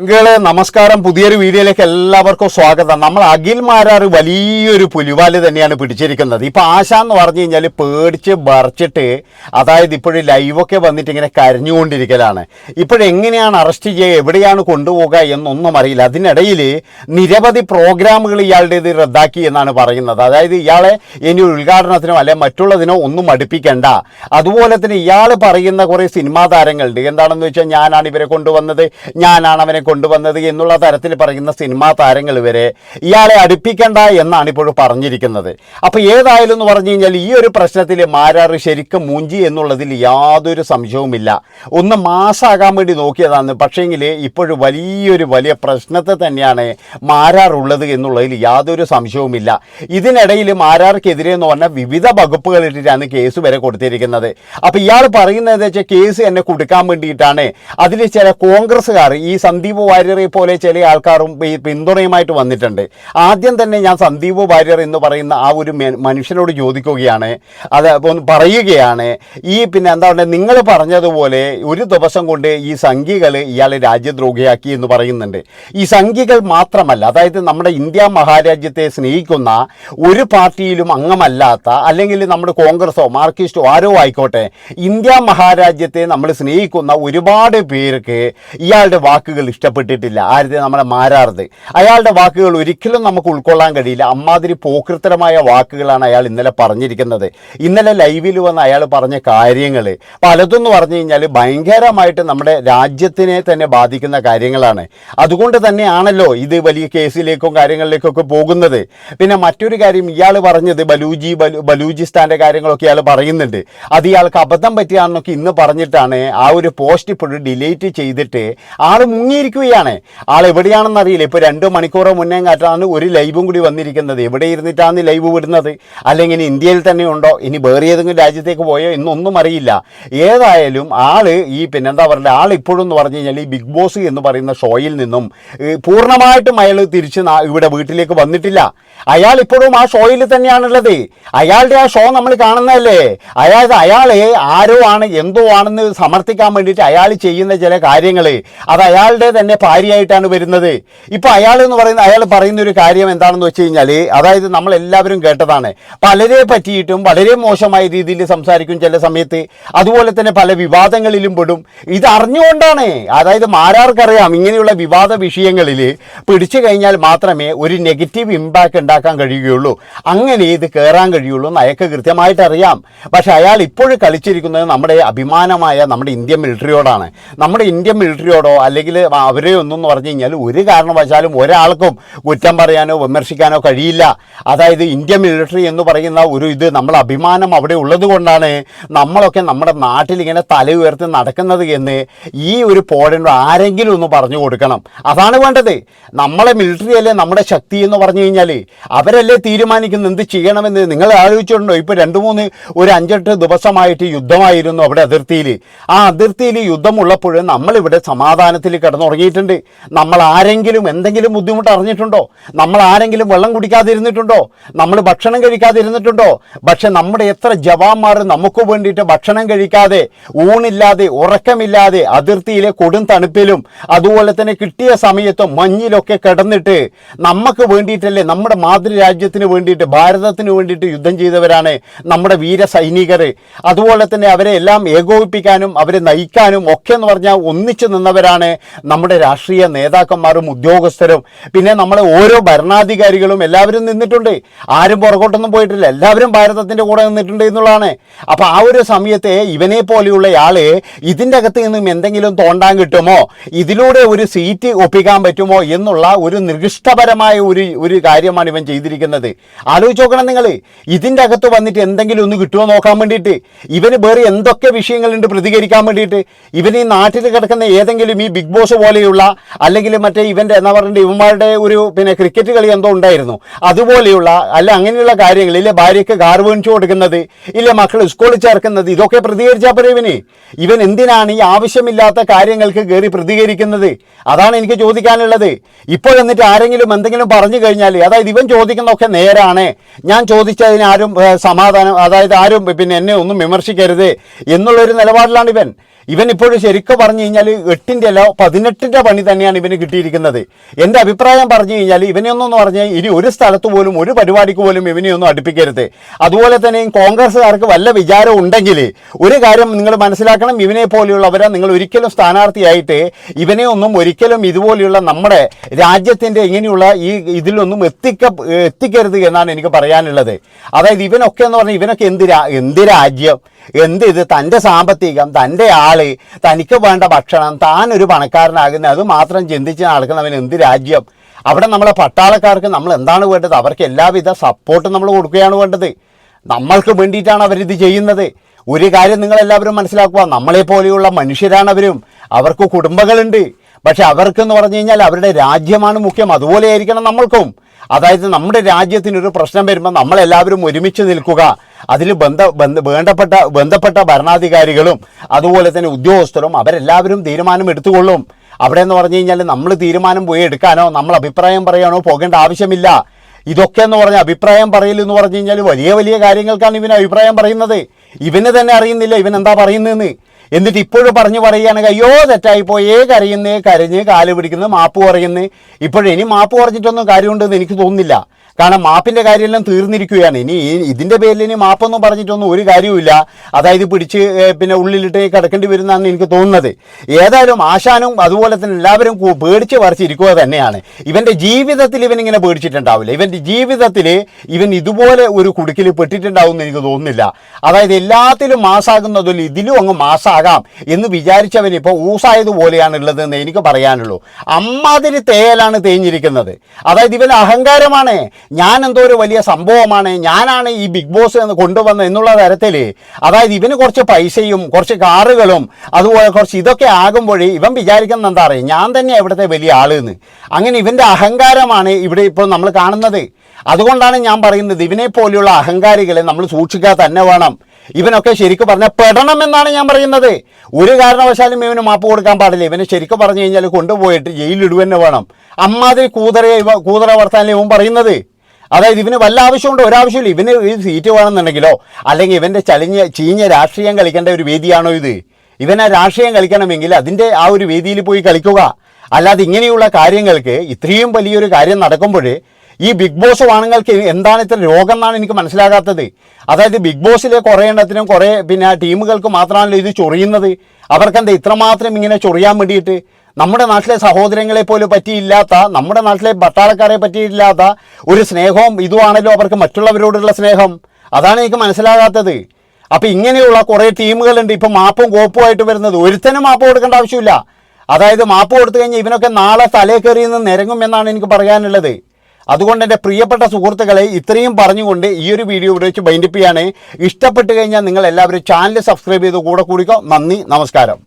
അങ്കിളെ നമസ്കാരം. പുതിയൊരു വീഡിയോയിലേക്ക് എല്ലാവർക്കും സ്വാഗതം. നമ്മൾ അഖിൽ മാരാർ വലിയൊരു പുലിവാൽ തന്നെയാണ് പിടിച്ചിരിക്കുന്നത്. ഇപ്പം ആശ എന്ന് പറഞ്ഞു കഴിഞ്ഞാൽ പേടിച്ച് വറച്ചിട്ട് അതായത് ഇപ്പോഴും ലൈവൊക്കെ വന്നിട്ട് ഇങ്ങനെ കരഞ്ഞുകൊണ്ടിരിക്കലാണ്. ഇപ്പോഴെങ്ങനെയാണ് അറസ്റ്റ് ചെയ്യുക എവിടെയാണ് കൊണ്ടുപോകുക എന്നൊന്നും അറിയില്ല. അതിനിടയിൽ നിരവധി പ്രോഗ്രാമുകൾ ഇയാളുടെ ഇത് റദ്ദാക്കി എന്നാണ് പറയുന്നത്. അതായത് ഇയാളെ ഇനി ഉദ്ഘാടനത്തിനോ അല്ലെ മറ്റുള്ളതിനോ ഒന്നും അടുപ്പിക്കേണ്ട. അതുപോലെ തന്നെ ഇയാൾ പറയുന്ന കുറേ സിനിമാ താരങ്ങളുണ്ട്. എന്താണെന്ന് വെച്ചാൽ ഞാനാണ് ഇവരെ കൊണ്ടുവന്നത്. ഞാനാണ് അവനെ കൊണ്ടുവന്നത് എന്നുള്ള തരത്തിൽ പറയുന്ന സിനിമാ താരങ്ങൾ വരെ ഇയാളെ അടുപ്പിക്കണ്ട എന്നാണ് ഇപ്പോൾ പറഞ്ഞിരിക്കുന്നത്. അപ്പോൾ ഏതായാലും എന്ന് പറഞ്ഞു കഴിഞ്ഞാൽ ഈ ഒരു പ്രശ്നത്തിൽ മാരാറ് ശരിക്കും മൂഞ്ചി എന്നുള്ളതിൽ യാതൊരു സംശയവുമില്ല. ഒന്ന് മാസാകാൻ വേണ്ടി നോക്കിയതാണ്. പക്ഷേങ്കിൽ ഇപ്പോഴും വലിയൊരു വലിയ പ്രശ്നത്തെ തന്നെയാണ് മാരാറുള്ളത് എന്നുള്ളതിൽ യാതൊരു സംശയവുമില്ല. ഇതിനിടയിൽ മാരാർക്കെതിരെ എന്ന് പറഞ്ഞാൽ വിവിധ വകുപ്പുകളിട്ടിട്ടാണ് കേസ് വരെ കൊടുത്തിരിക്കുന്നത്. അപ്പോൾ ഇയാൾ പറയുന്നത് വെച്ചാൽ കേസ് എന്നെ കൊടുക്കാൻ വേണ്ടിയിട്ടാണ്. അതിൽ ചില കോൺഗ്രസ്സുകാർ ഈ സന്ദീപ് വാര്യരെ പോലെ ചില ആൾക്കാരും പിന്തുണയുമായിട്ട് വന്നിട്ടുണ്ട്. ആദ്യം തന്നെ ഞാൻ സന്ദീപ് വാര്യർ എന്ന് പറയുന്ന ആ ഒരു മനുഷ്യനോട് ചോദിക്കുകയാണ്. അത് പറയുകയാണ്. ഈ പിന്നെ എന്താ പറയുക നിങ്ങൾ പറഞ്ഞതുപോലെ ഒരു ദിവസം കൊണ്ട് ഈ സംഘികൾ ഇയാളെ രാജ്യദ്രോഹിയാക്കി എന്ന് പറയുന്നുണ്ട്. ഈ സംഘികൾ മാത്രമല്ല അതായത് നമ്മുടെ ഇന്ത്യ മഹാരാജ്യത്തെ സ്നേഹിക്കുന്ന ഒരു പാർട്ടിയിലും അംഗമല്ലാത്ത അല്ലെങ്കിൽ നമ്മുടെ കോൺഗ്രസോ മാർക്സിസ്റ്റോ ആരോ ആയിക്കോട്ടെ ഇന്ത്യ മഹാരാജ്യത്തെ നമ്മൾ സ്നേഹിക്കുന്ന ഒരുപാട് പേർക്ക് ഇയാളുടെ വാക്കുകൾ ഇഷ്ടപ്പെട്ടിട്ടില്ല. ആരും നമ്മളെ മാരാർത് അയാളുടെ വാക്കുകൾ ഒരിക്കലും നമുക്ക് ഉൾക്കൊള്ളാൻ കഴിയില്ല. അമ്മാതിരി പോക്കൃത്തരമായ വാക്കുകളാണ് അയാൾ ഇന്നലെ പറഞ്ഞിരിക്കുന്നത്. ഇന്നലെ ലൈവിൽ വന്ന് അയാൾ പറഞ്ഞ കാര്യങ്ങൾ പലതെന്ന് പറഞ്ഞു കഴിഞ്ഞാൽ ഭയങ്കരമായിട്ട് നമ്മുടെ രാജ്യത്തിനെ തന്നെ ബാധിക്കുന്ന കാര്യങ്ങളാണ്. അതുകൊണ്ട് തന്നെയാണല്ലോ ഇത് വലിയ കേസിലേക്കും കാര്യങ്ങളിലേക്കൊക്കെ പോകുന്നത്. പിന്നെ മറ്റൊരു കാര്യം ഇയാൾ പറഞ്ഞത് ബലൂജി ബലു ബലൂചിസ്ഥാന്റെ കാര്യങ്ങളൊക്കെ ഇയാൾ പറയുന്നുണ്ട്. അത് ഇയാൾക്ക് അബദ്ധം പറ്റിയാണെന്നൊക്കെ ഇന്ന് പറഞ്ഞിട്ടാണ് ആ ഒരു പോസ്റ്റ് ഇപ്പോഴും ഡിലീറ്റ് ചെയ്തിട്ട് ആൾ മുങ്ങിയിരിക്കുകയാണ് ആൾ എവിടെയാണെന്ന് അറിയില്ല. ഇപ്പോൾ രണ്ട് മണിക്കൂറോ മുന്നേ കാറ്റാണ് ഒരു ലൈവും കൂടി വന്നിരിക്കുന്നത്. എവിടെ ഇരുന്നിട്ടാണ് ലൈവ് വിടുന്നത്? അല്ലെങ്കിൽ ഇനി ഇന്ത്യയിൽ തന്നെ ഉണ്ടോ? ഇനി വേറെ ഏതെങ്കിലും രാജ്യത്തേക്ക് പോയോ എന്നൊന്നും അറിയില്ല. ഏതായാലും ആൾ ഈ പിന്നെന്താ പറയുക ആൾ ഇപ്പോഴും എന്ന് പറഞ്ഞു കഴിഞ്ഞാൽ ഈ ബിഗ് ബോസ് എന്ന് പറയുന്ന ഷോയിൽ നിന്നും പൂർണമായിട്ടും അയാൾ തിരിച്ച് ഇവിടെ വീട്ടിലേക്ക് വന്നിട്ടില്ല. അയാൾ ഇപ്പോഴും ആ ഷോയിൽ തന്നെയാണുള്ളത്. അയാളുടെ ആ ഷോ നമ്മൾ കാണുന്നതല്ലേ? അതായത് അയാളെ ആരോ ആണ് എന്തോ ആണെന്ന് സമർത്ഥിക്കാൻ വേണ്ടിയിട്ട് അയാൾ ചെയ്യുന്ന ചില കാര്യങ്ങൾ അത് അയാളുടെ തന്നെ ഭാര്യയായിട്ടാണ് വരുന്നത്. ഇപ്പോൾ അയാൾ എന്ന് പറയുന്ന അയാൾ പറയുന്ന ഒരു കാര്യം എന്താണെന്ന് വെച്ച് കഴിഞ്ഞാൽ അതായത് നമ്മൾ എല്ലാവരും കേട്ടതാണ്. പലരെ പറ്റിയിട്ടും വളരെ മോശമായ രീതിയിൽ സംസാരിക്കും ചില സമയത്ത്. അതുപോലെ തന്നെ പല വിവാദങ്ങളിലും പെടും. ഇത് അറിഞ്ഞുകൊണ്ടാണ്. അതായത് മാരാർക്കറിയാം ഇങ്ങനെയുള്ള വിവാദ വിഷയങ്ങളിൽ പിടിച്ചു കഴിഞ്ഞാൽ മാത്രമേ ഒരു നെഗറ്റീവ് ഇമ്പാക്റ്റ് ഉണ്ടാക്കാൻ കഴിയുകയുള്ളൂ. അങ്ങനെ ഇത് കയറാൻ കഴിയുള്ളൂ എന്ന് അയാൾക്ക് കൃത്യമായിട്ട് അറിയാം. പക്ഷെ അയാൾ ഇപ്പോഴും കളിച്ചിരിക്കുന്നത് നമ്മുടെ അഭിമാനമായ നമ്മുടെ ഇന്ത്യൻ മിലിറ്ററിയോടാണ് നമ്മുടെ ഇന്ത്യൻ മിലിറ്ററിയോടോ അല്ലെങ്കിൽ അവരെ ഒന്നും എന്ന് പറഞ്ഞു കഴിഞ്ഞാൽ ഒരു കാരണവശാലും ഒരാൾക്കും കുറ്റം പറയാനോ വിമർശിക്കാനോ കഴിയില്ല. അതായത് ഇന്ത്യൻ മിലിറ്ററി എന്ന് പറയുന്ന ഒരു ഇത് നമ്മൾ അഭിമാനം അവിടെ ഉള്ളത് കൊണ്ടാണ് നമ്മളൊക്കെ നമ്മുടെ നാട്ടിൽ ഇങ്ങനെ തല ഉയർത്തി നടക്കുന്നത് എന്ന് ഈ ഒരു പോഴനോട് ആരെങ്കിലും ഒന്ന് പറഞ്ഞു കൊടുക്കണം. അതാണ് വേണ്ടത്. നമ്മളെ മിലിറ്ററി അല്ലേ നമ്മുടെ ശക്തി എന്ന് പറഞ്ഞു കഴിഞ്ഞാൽ അവരല്ലേ തീരുമാനിക്കുന്നത് എന്ത് ചെയ്യണമെന്ന് നിങ്ങൾ ആലോചിച്ചിട്ടുണ്ടോ? ഇപ്പോൾ രണ്ട് മൂന്ന് ഒരു അഞ്ചെട്ട് ദിവസമായിട്ട് യുദ്ധമായിരുന്നു അവിടെ അതിർത്തിയിൽ. ആ അതിർത്തിയിൽ യുദ്ധമുള്ളപ്പോഴും നമ്മളിവിടെ സമാധാനത്തിൽ കിടന്നുറങ്ങിയിട്ടുണ്ട് നമ്മൾ ആരെങ്കിലും എന്തെങ്കിലും ബുദ്ധിമുട്ട് അറിഞ്ഞിട്ടുണ്ടോ നമ്മൾ ആരെങ്കിലും വെള്ളം കുടിക്കാതിരുന്നിട്ടുണ്ടോ? നമ്മൾ ഭക്ഷണം കഴിക്കാതിരുന്നിട്ടുണ്ടോ? പക്ഷെ നമ്മുടെ എത്ര ജവാന്മാർ നമുക്ക് വേണ്ടിയിട്ട് ഭക്ഷണം കഴിക്കാതെ ഊണില്ലാതെ ഉറക്കമില്ലാതെ അതിർത്തിയിലെ കൊടും തണുപ്പിലും അതുപോലെ തന്നെ കിട്ടിയ സമയത്തും മഞ്ഞിലൊക്കെ കിടന്നിട്ട് നമുക്ക് വേണ്ടിയിട്ടല്ലേ നമ്മുടെ മാതൃരാജ്യത്തിന് വേണ്ടിയിട്ട് ഭാരതത്തിന് വേണ്ടിയിട്ട് യുദ്ധം ചെയ്തവരാണ് നമ്മുടെ വീര സൈനികർ അതുപോലെ തന്നെ അവരെ എല്ലാം ഏകോപിപ്പിക്കാനും അവരെ നയിക്കാനും ഒക്കെ എന്ന് പറഞ്ഞാൽ ഒന്നിച്ചു നിന്നവരാണ് നമ്മുടെ രാഷ്ട്രീയ നേതാക്കന്മാരും ഉദ്യോഗസ്ഥരും പിന്നെ നമ്മളെ ഓരോ ഭരണാധികാരികളും എല്ലാവരും നിന്നിട്ടുണ്ട്. ആരും പുറകോട്ടൊന്നും പോയിട്ടില്ല. എല്ലാവരും ഭാരതത്തിന്റെ കൂടെ നിന്നിട്ടുണ്ട് എന്നുള്ളതാണ്. അപ്പോൾ ആ ഒരു സമയത്തെ ഇവനെ പോലെയുള്ള ആൾ ഇതിന്റെ അകത്ത് നിന്നും എന്തെങ്കിലും തോണ്ടാൻ കിട്ടുമോ? ഇതിലൂടെ ഒരു സീറ്റ് ഒപ്പിക്കാൻ പറ്റുമോ? എന്നുള്ള ഒരു നികൃഷ്ടപരമായ ഒരു ഒരു കാര്യമാണ് ഇവൻ ചെയ്തിരിക്കുന്നത്. ആലോചിച്ച് നോക്കണം നിങ്ങൾ ഇതിന്റെ അകത്ത് വന്നിട്ട് എന്തെങ്കിലും ഒന്ന് കിട്ടുമോ നോക്കാൻ വേണ്ടിയിട്ട്? ഇവന് വേറെ എന്തൊക്കെ വിഷയങ്ങളുണ്ട് പ്രതികരിക്കാൻ വേണ്ടിയിട്ട്? ഇവൻ ഈ നാട്ടിൽ കിടക്കുന്ന ഏതെങ്കിലും ഈ ബിഗ് ബോസ് പോലെയുള്ള അല്ലെങ്കിൽ മറ്റേ ഇവന്റെ എന്നാ പറഞ്ഞിട്ട് ഇവന്മാരുടെ ഒരു പിന്നെ ക്രിക്കറ്റ് കളി എന്തോ ഉണ്ടായിരുന്നു. അതുപോലെയുള്ള അല്ല അങ്ങനെയുള്ള കാര്യങ്ങൾ. ഇല്ലേ ഭാര്യയ്ക്ക് കാർ വേണിച്ചു കൊടുക്കുന്നത് ഇല്ല മക്കൾ സ്കൂളിൽ ചേർക്കുന്നത് ഇതൊക്കെ പ്രതികരിച്ചാൽ പോരെ ഇവന്? ഇവൻ എന്തിനാണ് ഈ ആവശ്യമില്ലാത്ത കാര്യങ്ങൾക്ക് കയറി പ്രതികരിക്കുന്നത്? അതാണ് എനിക്ക് ചോദിക്കാനുള്ളത്. ഇപ്പോൾ എന്നിട്ട് ആരെങ്കിലും എന്തെങ്കിലും പറഞ്ഞു കഴിഞ്ഞാൽ അതായത് ഇവൻ ചോദിക്കുന്നതൊക്കെ നേരാണ്. ഞാൻ ചോദിച്ചതിന് ആരും സമാധാനം അതായത് ആരും പിന്നെ എന്നെ ഒന്നും വിമർശിക്കരുത് എന്നുള്ളൊരു നിലപാടിലാണ് ഇവൻ. ഇവൻ ഇപ്പോഴും ശരിക്കും പറഞ്ഞു കഴിഞ്ഞാൽ എട്ടിന്റെ അല്ല പതിനെട്ടിന്റെ പണി തന്നെയാണ് ഇവന് കിട്ടിയിരിക്കുന്നത്. എന്റെ അഭിപ്രായം പറഞ്ഞു കഴിഞ്ഞാൽ ഇവനെ ഒന്നെന്ന് പറഞ്ഞാൽ ഇനി ഒരു സ്ഥലത്ത് പോലും ഒരു പരിപാടിക്ക് പോലും ഇവനെ ഒന്നും അടുപ്പിക്കരുത്. അതുപോലെ തന്നെ കോൺഗ്രസ്സുകാർക്ക് വല്ല വിചാരം ഉണ്ടെങ്കിൽ ഒരു കാര്യം നിങ്ങൾ മനസ്സിലാക്കണം ഇവനെ പോലെയുള്ളവരെ നിങ്ങൾ ഒരിക്കലും സ്ഥാനാർത്ഥിയായിട്ട് ഇവനെ ഒന്നും ഒരിക്കലും ഇതുപോലെയുള്ള നമ്മുടെ രാജ്യത്തിന്റെ ഇങ്ങനെയുള്ള ഈ ഇതിലൊന്നും എത്തിക്ക എത്തിക്കരുത് എന്നാണ് എനിക്ക് പറയാനുള്ളത്. അതായത് ഇവനൊക്കെ എന്ന് പറഞ്ഞാൽ ഇവനൊക്കെ എന്ത് എന്ത് രാജ്യം? എന്ത് ഇത്? തന്റെ സാമ്പത്തികം തന്റെ ആൾ തനിക്ക് വേണ്ട ഭക്ഷണം താൻ ഒരു പണക്കാരനാകുന്ന അത് മാത്രം ചിന്തിച്ച് നടക്കുന്നവൻ എന്ത് രാജ്യം? അവിടെ നമ്മളെ പട്ടാളക്കാർക്ക് നമ്മൾ എന്താണ് വേണ്ടത്? അവർക്ക് എല്ലാവിധ സപ്പോർട്ടും നമ്മൾ കൊടുക്കുകയാണ് വേണ്ടത്. നമ്മൾക്ക് വേണ്ടിയിട്ടാണ് അവരിത് ചെയ്യുന്നത്. ഒരു കാര്യം നിങ്ങളെല്ലാവരും മനസ്സിലാക്കുക നമ്മളെ പോലെയുള്ള മനുഷ്യരാണ് അവരും. അവർക്ക് കുടുംബങ്ങളുണ്ട്. പക്ഷെ അവർക്കെന്ന് പറഞ്ഞു കഴിഞ്ഞാൽ അവരുടെ രാജ്യമാണ് മുഖ്യം. അതുപോലെ ആയിരിക്കണം നമ്മൾക്കും. അതായത് നമ്മുടെ രാജ്യത്തിനൊരു പ്രശ്നം വരുമ്പോൾ നമ്മളെല്ലാവരും ഒരുമിച്ച് നിൽക്കുക. അതിൽ ബന്ധ വേണ്ടപ്പെട്ട ബന്ധപ്പെട്ട ഭരണാധികാരികളും അതുപോലെ തന്നെ ഉദ്യോഗസ്ഥരും അവരെല്ലാവരും തീരുമാനം എടുത്തുകൊള്ളും. അവിടെ എന്ന് പറഞ്ഞു കഴിഞ്ഞാൽ നമ്മൾ തീരുമാനം പോയി എടുക്കാനോ നമ്മൾ അഭിപ്രായം പറയാനോ പോകേണ്ട ആവശ്യമില്ല. ഇതൊക്കെ എന്ന് പറഞ്ഞാൽ അഭിപ്രായം പറയൽ എന്ന് പറഞ്ഞു കഴിഞ്ഞാൽ വലിയ വലിയ കാര്യങ്ങൾക്കാണ് ഇവന് അഭിപ്രായം പറയുന്നത്. ഇവന് തന്നെ അറിയുന്നില്ല ഇവൻ എന്താ പറയുന്നതെന്ന് എന്നിട്ട് ഇപ്പോഴും പറഞ്ഞു പറയുകയാണെങ്കിൽ അയ്യോ പോയേ കരയുന്നേ കരഞ്ഞ് കാൽ പിടിക്കുന്നു മാപ്പ് പറയുന്നു. ഇപ്പോഴും ഇനി മാപ്പ് പറഞ്ഞിട്ടൊന്നും കാര്യമുണ്ടെന്ന് എനിക്ക് തോന്നുന്നില്ല. കാരണം മാപ്പിന്റെ കാര്യമെല്ലാം തീർന്നിരിക്കുകയാണ്. ഇനി ഇതിന്റെ പേരിൽ ഇനി മാപ്പൊന്നും പറഞ്ഞിട്ടൊന്നും ഒരു കാര്യവുമില്ല. അതായത് പിടിച്ച് പിന്നെ ഉള്ളിലിട്ട് കിടക്കേണ്ടി വരുന്നതാണ് എനിക്ക് തോന്നുന്നത്. ഏതായാലും ആശാനും അതുപോലെ തന്നെ എല്ലാവരും പേടിച്ച് പറിച്ചിരിക്കുക തന്നെയാണ്. ഇവന്റെ ജീവിതത്തിൽ ഇങ്ങനെ പേടിച്ചിട്ടുണ്ടാവില്ല. ഇവന്റെ ജീവിതത്തിൽ ഇവൻ ഇതുപോലെ ഒരു കുടുക്കിൽ പെട്ടിട്ടുണ്ടാവും എനിക്ക് തോന്നുന്നില്ല. അതായത് എല്ലാത്തിലും മാസാകുന്നതിൽ ഇതിലും അങ്ങ് മാസാകാം എന്ന് വിചാരിച്ചവൻ ഇപ്പോൾ ഊസായതുപോലെയാണ് ഉള്ളതെന്ന് എനിക്ക് പറയാനുള്ളൂ. അമ്മാതിരി തേയലാണ് തേഞ്ഞിരിക്കുന്നത്. അതായത് ഇവൻ അഹങ്കാരമാണ്. ഞാൻ എന്തോ ഒരു വലിയ സംഭവമാണ് ഞാനാണ് ഈ ബിഗ് ബോസ് എന്ന് കൊണ്ടുവന്നത് എന്നുള്ള തരത്തിൽ അതായത് ഇവന് കുറച്ച് പൈസയും കുറച്ച് കാറുകളും അതുപോലെ കുറച്ച് ഇതൊക്കെ ആകുമ്പോഴേ ഇവൻ വിചാരിക്കുന്നത് എന്താ പറയുക ഞാൻ തന്നെ ഇവിടുത്തെ വലിയ ആളെന്ന് അങ്ങനെ ഇവന്റെ അഹങ്കാരമാണ് ഇവിടെ ഇപ്പോൾ നമ്മൾ കാണുന്നത്. അതുകൊണ്ടാണ് ഞാൻ പറയുന്നത് ഇവനെ പോലെയുള്ള അഹങ്കാരികളെ നമ്മൾ സൂക്ഷിക്കാൻ തന്നെ വേണം. ഇവനൊക്കെ ശരിക്കും പറഞ്ഞാൽ പെടണം എന്നാണ് ഞാൻ പറയുന്നത്. ഒരു കാരണവശാലും ഇവന് മാപ്പ് കൊടുക്കാൻ പാടില്ല. ഇവനെ ശരിക്കും പറഞ്ഞു കഴിഞ്ഞാൽ കൊണ്ടുപോയിട്ട് ജയിലിൽ തന്നെ വേണം. അമ്മാതിരി കൂതറ ഇവ കൂതറ വർത്താനം ഇവൻ പറയുന്നത്. അതായത് ഇവന് വല്ല ആവശ്യമുണ്ടോ? ഒരാവശ്യമില്ല. ഇവന് ഒരു സീറ്റ് വേണമെന്നുണ്ടെങ്കിലോ അല്ലെങ്കിൽ ഇവന്റെ ചലിഞ്ഞ ചീഞ്ഞ രാഷ്ട്രീയം കളിക്കേണ്ട ഒരു വേദിയാണോ ഇത്? ഇവനെ രാഷ്ട്രീയം കളിക്കണമെങ്കിൽ അതിന്റെ ആ ഒരു വേദിയിൽ പോയി കളിക്കുക. അല്ലാതെ ഇങ്ങനെയുള്ള കാര്യങ്ങൾക്ക് ഇത്രയും വലിയൊരു കാര്യം നടക്കുമ്പോൾ ഈ ബിഗ് ബോസ് വാണുങ്ങൾക്ക് എന്താണ് ഇത്ര രോഗം എന്നാണ് എനിക്ക് മനസ്സിലാകാത്തത്. അതായത് ബിഗ് ബോസിലെ കുറേ എണ്ണത്തിനും കുറേ പിന്നെ ടീമുകൾക്ക് മാത്രമാണല്ലോ ഇത് ചൊറിയുന്നത്. അവർക്കെന്താ ഇത്രമാത്രം ഇങ്ങനെ ചൊറിയാൻ വേണ്ടിയിട്ട്? നമ്മുടെ നാട്ടിലെ സഹോദരങ്ങളെ പോലും പറ്റിയില്ലാത്ത നമ്മുടെ നാട്ടിലെ പട്ടാളക്കാരെ പറ്റിയില്ലാത്ത ഒരു സ്നേഹവും ഇതുമാണല്ലോ അവർക്ക് മറ്റുള്ളവരോടുള്ള സ്നേഹം. അതാണ് എനിക്ക് മനസ്സിലാകാത്തത്. അപ്പം ഇങ്ങനെയുള്ള കുറേ ടീമുകളുണ്ട്. ഇപ്പം മാപ്പും കോപ്പുമായിട്ട് വരുന്നത്. ഒരുത്തനും മാപ്പ് കൊടുക്കേണ്ട ആവശ്യമില്ല. അതായത് മാപ്പ് കൊടുത്തു കഴിഞ്ഞാൽ ഇവനൊക്കെ നാളെ തലേ കയറി നിന്ന് നിരങ്ങും എന്നാണ് എനിക്ക് പറയാനുള്ളത്. അതുകൊണ്ട് എന്റെ പ്രിയപ്പെട്ട സുഹൃത്തുക്കളെ ഇത്രയും പറഞ്ഞുകൊണ്ട് ഈ ഒരു വീഡിയോ ഇവിടെ വെച്ച് ബൈൻഡിപ്പിയാണ് ഇഷ്ടപ്പെട്ട് കഴിഞ്ഞാൽ നിങ്ങൾ എല്ലാവരും ചാനൽ സബ്സ്ക്രൈബ് ചെയ്ത് കൂടെ കൂടിക്കോ. നന്ദി നമസ്കാരം.